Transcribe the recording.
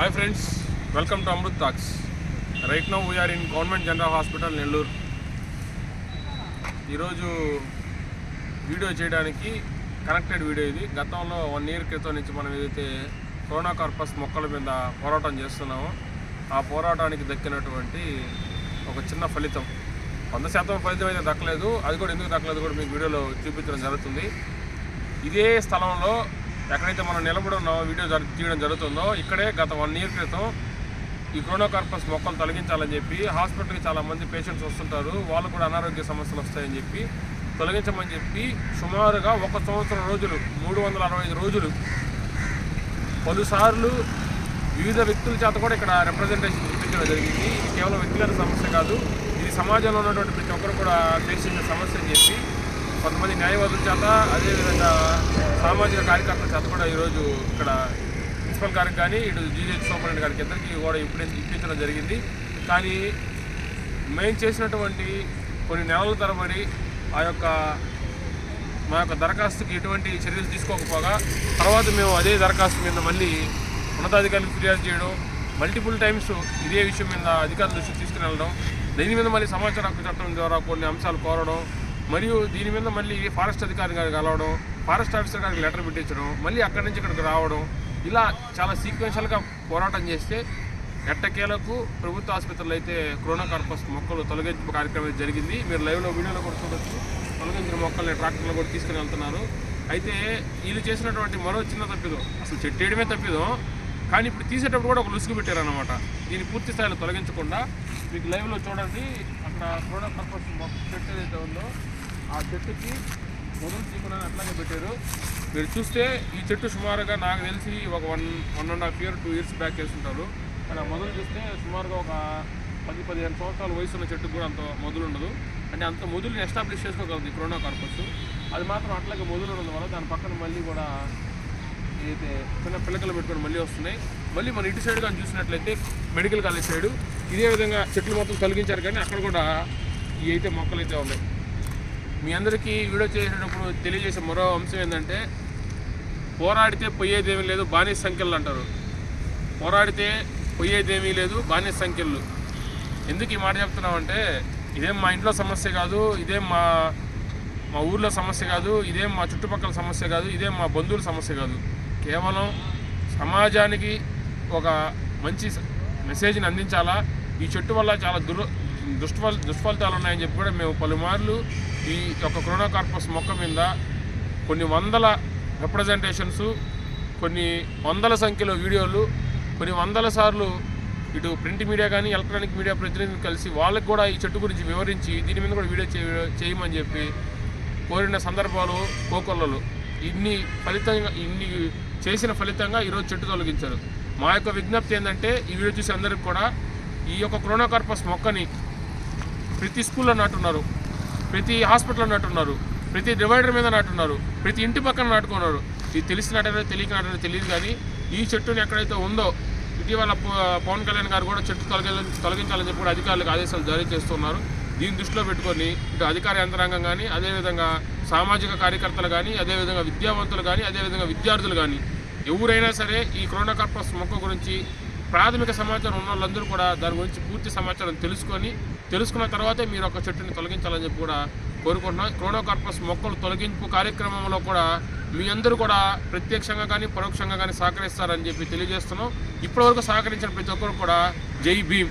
Hi friends welcome to Amrit talks right now we're in government general hospital Nellore ఈరోజు video చేయడానికి connected video ఇది. గతంలో one year క్రితం నుంచి మనం ఏదైతే కరోనా కార్పస్ మొక్కల మీద పోరాటం చేస్తున్నామో ఆ పోరాటానికి దక్కినటువంటి ఒక చిన్న ఫలితం. వంద శాతం ఫలితం అయితే దక్కలేదు. అది కూడా ఎందుకు దక్కలేదు కూడా మీకు వీడియోలో చూపించడం జరుగుతుంది. ఇదే స్థలంలో ఎక్కడైతే మనం నిలబడి ఉన్నామో వీడియో జరు తీయడం జరుగుతుందో ఇక్కడే గత వన్ ఇయర్ క్రితం ఈ క్రోనోకార్పస్ మొక్కలు తొలగించాలని చెప్పి హాస్పిటల్కి చాలా మంది పేషెంట్స్ వస్తుంటారు వాళ్ళు కూడా అనారోగ్య సమస్యలు వస్తాయని చెప్పి తొలగించమని చెప్పి సుమారుగా ఒక సంవత్సరం రోజులు మూడు వందల అరవై ఐదు రోజులు పలుసార్లు వివిధ వ్యక్తుల చేత కూడా ఇక్కడ రిప్రజెంటేషన్ చూపించడం జరిగింది. కేవలం వ్యక్తిగత సమస్య కాదు ఇది సమాజంలో ఉన్నటువంటి ప్రతి ఒక్కరు కూడా ఫేస్ చేసే సమస్య అని చెప్పి కొంతమంది న్యాయవాదుల చేత అదేవిధంగా సామాజిక కార్యకర్తల చేత కూడా ఈరోజు ఇక్కడ ప్రిన్సిపల్ గారికి కానీ ఇటు జీజేహెచ్ సూపరింటెండెంట్ గారికి ఇద్దరికి కూడా ఇప్పుడు ఇప్పించడం జరిగింది. కానీ మేము చేసినటువంటి కొన్ని నెలల తరబడి ఆ యొక్క మా యొక్క దరఖాస్తుకి ఎటువంటి చర్యలు తీసుకోకపోగా తర్వాత మేము అదే దరఖాస్తు మీద మళ్ళీ ఉన్నతాధికారులకు ఫిర్యాదు చేయడం మల్టిపుల్ టైమ్స్ ఇదే విషయం మీద అధికారుల దృష్టికి తీసుకుని వెళ్ళడం దీని మీద మళ్ళీ సమాచార చట్టం ద్వారా కొన్ని అంశాలు కోరడం మరియు దీని మీద మళ్ళీ ఫారెస్ట్ అధికారి గారికి కలవడం ఫారెస్ట్ ఆఫీసర్ గారికి లెటర్ పెట్టించడం మళ్ళీ అక్కడి నుంచి ఇక్కడికి రావడం ఇలా చాలా సీక్వెన్షియల్గా పోరాటం చేస్తే ఎట్టకేలకు ప్రభుత్వ ఆసుపత్రులు అయితే కరోనా కార్పస్ మొక్కలు తొలగింపు కార్యక్రమం జరిగింది. మీరు లైవ్లో వీడియోలో కూడా చూడవచ్చు తొలగించిన మొక్కల్ని ట్రాక్టర్లో కూడా తీసుకుని వెళ్తున్నారు. అయితే వీళ్ళు చేసినటువంటి మరో చిన్న తప్పిదం అసలు చెట్టు వేయడమే తప్పిదం. కానీ ఇప్పుడు తీసేటప్పుడు కూడా ఒక లుసుగు పెట్టారనమాట దీన్ని పూర్తి స్థాయిలో తొలగించకుండా మీకు లైవ్లో చూడండి. అక్కడ కరోనా కార్పస్ మొక్క చెట్టు ఏదైతే ఉందో ఆ చెట్టుకి మొదలు తీకుని అట్లాగే పెట్టారు. మీరు చూస్తే ఈ చెట్టు సుమారుగా నాకు తెలిసి ఒక one one and half year two years back వేస్తుంటారు కానీ ఆ మొదలు చూస్తే సుమారుగా ఒక పది పదిహేను సంవత్సరాల వయసు ఉన్న చెట్టుకు కూడా అంత మొదలు ఉండదు. అంటే అంత మొదలుని ఎస్టాబ్లిష్ చేసుకోగలదు ఈ కరోనా కార్పస్ అది మాత్రం అట్లాగే మొదలు ఉండడం వల్ల దాని పక్కన మళ్ళీ కూడా ఏదైతే చిన్న పిల్లకలు పెట్టుకొని మళ్ళీ వస్తున్నాయి. మళ్ళీ మన ఇటు సైడ్ కానీ చూసినట్లయితే మెడికల్ కాలేజ్ సైడు ఇదే విధంగా చెట్లు మొత్తం తొలగించారు. కానీ అక్కడ కూడా ఇవి అయితే మొక్కలు అయితే ఉన్నాయి. మీ అందరికీ వీడియో చేసేటప్పుడు తెలియజేసే మరో అంశం ఏంటంటే పోరాడితే పోయేదేమీ లేదు బానిస సంఖ్యలు అంటారు. పోరాడితే పోయేదేమీ లేదు బానిస సంఖ్యలు ఎందుకు ఈ మాట చెప్తున్నామంటే ఇదేం మా ఇంట్లో సమస్య కాదు ఇదేం మా మా ఊర్లో సమస్య కాదు ఇదేం మా చుట్టుపక్కల సమస్య కాదు ఇదేం మా బంధువుల సమస్య కాదు. కేవలం సమాజానికి ఒక మంచి మెసేజ్ని అందించాలా? ఈ చెట్టు వల్ల చాలా దుర్ దుష్ఫల దుష్ఫలితాలు ఉన్నాయని చెప్పి కూడా మేము పలుమార్లు ఈ యొక్క క్రోనోకార్పస్ మొక్క మీద కొన్ని వందల రిప్రజెంటేషన్స్ కొన్ని వందల సంఖ్యలో వీడియోలు కొన్ని వందల సార్లు ఇటు ప్రింట్ మీడియా కానీ ఎలక్ట్రానిక్ మీడియా ప్రతినిధులు కలిసి వాళ్ళకి కూడా ఈ చెట్టు గురించి వివరించి దీని మీద కూడా వీడియో చేయమని చెప్పి కోరిన సందర్భాలు కోకొల్లలు. ఇన్ని ఫలితంగా ఇన్ని చేసిన ఫలితంగా ఈరోజు చెట్టు తొలగించారు. మా యొక్క విజ్ఞప్తి ఏంటంటే ఈ వీడియో చూసి అందరికి కూడా ఈ యొక్క క్రోనోకార్పస్ మొక్కని ప్రతి స్కూల్లో నాటున్నారు. ప్రతి హాస్పిటల్లో నాటున్నారు ప్రతి డివైడర్ మీద నాటున్నారు ప్రతి ఇంటి పక్కన నాటుకున్నారు ఇది తెలిసి నాటారో తెలియక నాటారో తెలియదు కానీ ఈ చెట్టుని ఎక్కడైతే ఉందో ఇటీవల ప- పవన్ కళ్యాణ్ గారు కూడా చెట్టు తొలగి తొలగించాలని చెప్పి కూడా అధికారులకు ఆదేశాలు జారీ చేస్తున్నారు. దీన్ని దృష్టిలో పెట్టుకొని ఇటు అధికార యంత్రాంగం కానీ అదేవిధంగా సామాజిక కార్యకర్తలు కానీ అదేవిధంగా విద్యావంతులు కానీ అదేవిధంగా విద్యార్థులు కానీ ఎవరైనా సరే ఈ కరోనా కర్పస్ మొక్క గురించి ప్రాథమిక సమాచారం ఉన్న వాళ్ళందరూ కూడా దాని గురించి పూర్తి సమాచారం తెలుసుకొని తెలుసుకున్న తర్వాతే మీరు ఒక చెట్టుని తొలగించాలని చెప్పి కూడా కోరుకుంటున్నాం. క్రోనోకార్పస్ మొక్కలు తొలగింపు కార్యక్రమంలో కూడా మీ అందరూ కూడా ప్రత్యక్షంగా కానీ పరోక్షంగా కానీ సహకరిస్తారని చెప్పి తెలియజేస్తున్నాం. ఇప్పటివరకు సహకరించిన ప్రతి ఒక్కరు కూడా జై భీమ్.